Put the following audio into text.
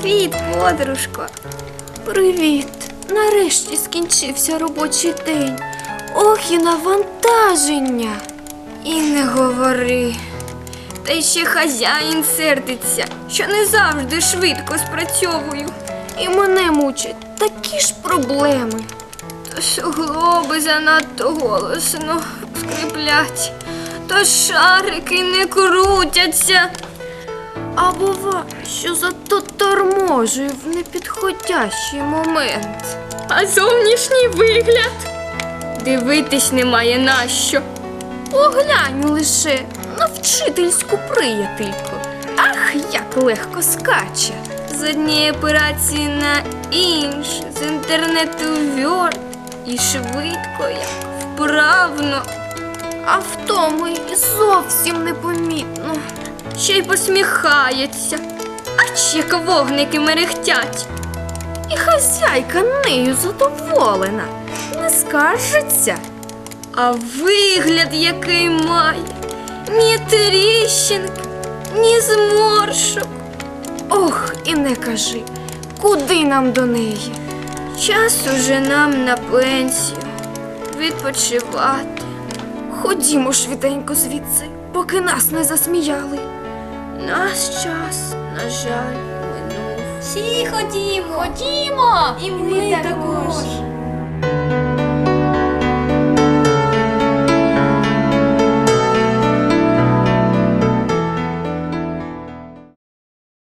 Привіт, подружко. Привіт. Нарешті скінчився робочий день. Ох, і навантаження. І не говори. Та й ще хазяїн сердиться, що не завжди швидко спрацьовую. І мене мучать такі ж проблеми. То суглоби занадто голосно скриплять, то шарики не крутяться. А бува, що зато торможує в непідходящий момент. А зовнішній вигляд дивитись немає на що. Поглянь лише на вчительську приятельку. Ах, як легко скаче. З однієї операції на іншу, з інтернету в і швидко, як вправно. А в тому і зовсім непомітно. Ще й посміхається. Ач як вогники мерехтять. І хазяйка нею задоволена, не скаржиться. А вигляд який має, ні тріщинки, ні зморшок. Ох, і не кажи, куди нам до неї? Час уже нам на пенсію відпочивати. Ходімо швиденько звідси, поки нас не засміяли. Наш час, на жаль, минув. Всі ходімо, ходімо! І ми також.